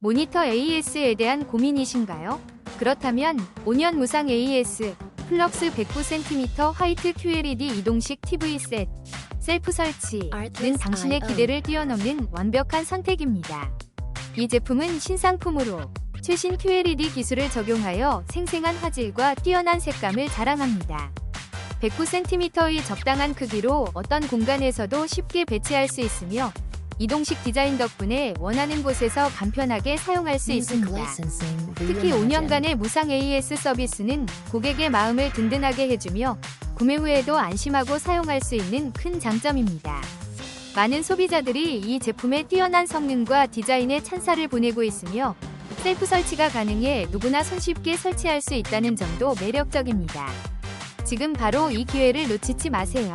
모니터 AES에 대한 고민이신가요? 그렇다면 5년 무상 AES 플럭스 109cm 화이트 QLED 이동식 TV 셋 셀프 설치는 당신의 기대를 뛰어넘는 완벽한 선택입니다. 이 제품은 신상품으로 최신 QLED 기술을 적용하여 생생한 화질과 뛰어난 색감을 자랑합니다. 109cm의 적당한 크기로 어떤 공간에서도 쉽게 배치할 수 있으며 이동식 디자인 덕분에 원하는 곳에서 간편하게 사용할 수 있습니다. 특히 5년간의 무상 AES 서비스는 고객의 마음을 든든하게 해주며 구매 후에도 안심하고 사용할 수 있는 큰 장점입니다. 많은 소비자들이 이 제품의 뛰어난 성능과 디자인에 찬사를 보내고 있으며 셀프 설치가 가능해 누구나 손쉽게 설치할 수 있다는 점도 매력적입니다. 지금 바로 이 기회를 놓치지 마세요.